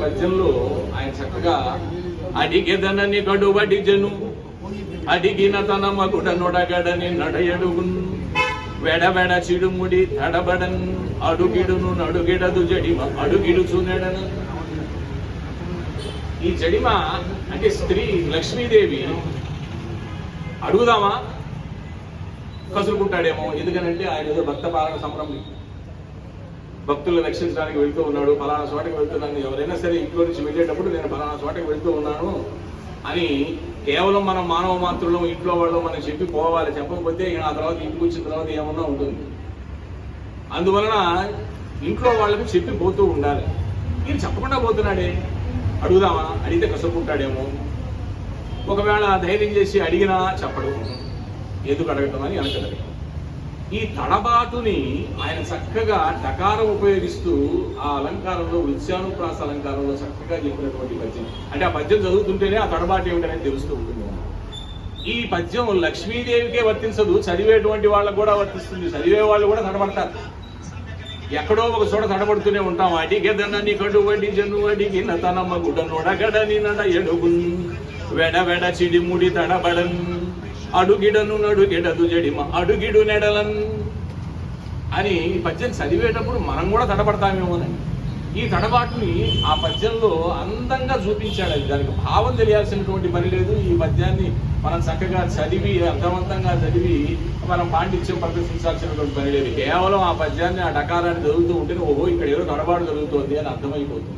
పద్యంలో ఆయన చక్కగా అడిగెదనని కడుబడి జను అడిగిన తన మగుడ నొడగడని నడయడుగున్ వెడవెడ చిడుముడి తడబడన్ అడుగిడును నడుగిడదు జడిమ అడుగిడుచునెడను ఈ జడిమ అంటే స్త్రీ లక్ష్మీదేవి అడుగుదామా? కసురుకుంటాడేమో ఎందుకనంటే ఆయన ఏదో భక్త పాలన సంరంభం భక్తులను రక్షించడానికి వెళ్తూ ఉన్నాడు. ఫలానా చోటకి వెళ్తున్నాను. ఎవరైనా సరే ఇంట్లో నుంచి వెళ్ళేటప్పుడు నేను ఫలానా చోటకి వెళ్తూ ఉన్నాను అని కేవలం మనం మానవ మాతృలం ఇంట్లో వాళ్ళు మనం చెప్పి పోవాలి చెప్పకపోతే ఆ తర్వాత ఇంటికి వచ్చిన తర్వాత ఏమన్నా ఉంటుంది. అందువలన ఇంట్లో వాళ్ళకి చెప్పి పోతూ ఉండాలి. ఈయన చెప్పకుండా పోతున్నాడే? అడుగుదామా? అడిగితే కసుకుంటాడేమో ఒకవేళ ధైర్యం చేసి అడిగినా చెప్పడు. ఎందుకు అడగటం అని అనకలేదు ఈ తడబాటుని ఆయన చక్కగా డకారం ఉపయోగిస్తూ ఆ అలంకారంలో వృత్యానుప్రాస అలంకారంలో చక్కగా చెప్పినటువంటి పద్యం. అంటే ఆ పద్యం చదువుతుంటేనే ఆ తడబాటు ఏమిటనేది తెలుస్తూ ఉంటుంది. ఈ పద్యం లక్ష్మీదేవికే వర్తించదు చదివేటువంటి వాళ్ళకు కూడా వర్తిస్తుంది. చదివే వాళ్ళు కూడా తడబడతారు. ఎక్కడో ఒక చోట తడబడుతూనే ఉంటాం. అడిగెదనని కడు వడి జను అడిగిన తనమ్మ గుడనొడగడని నడ ఎడుగున్ వెడ వెడ చిడిముడి తడబడన్. అడుగిడను నడుగిడదు జడిమ అడుగిడు నెడలన్ అని ఈ పద్యం చదివేటప్పుడు మనం కూడా తడబడతామేమోనని ఈ తడబాటుని ఆ పద్యంలో అందంగా చూపించాడు అది దానికి భావం తెలియాల్సినటువంటి పని లేదు. ఈ పద్యాన్ని మనం చక్కగా చదివి అర్థవంతంగా చదివి మనం పాండిత్యం ప్రదర్శించాల్సినటువంటి పని లేదు. కేవలం ఆ పద్యాన్ని ఆ డకారాన్ని చదువుతూ ఉంటేనే ఓహో ఇక్కడ ఏదో తడబాటు జరుగుతోంది అని అర్థమైపోతుంది.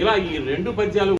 ఇలా ఈ రెండు పద్యాలు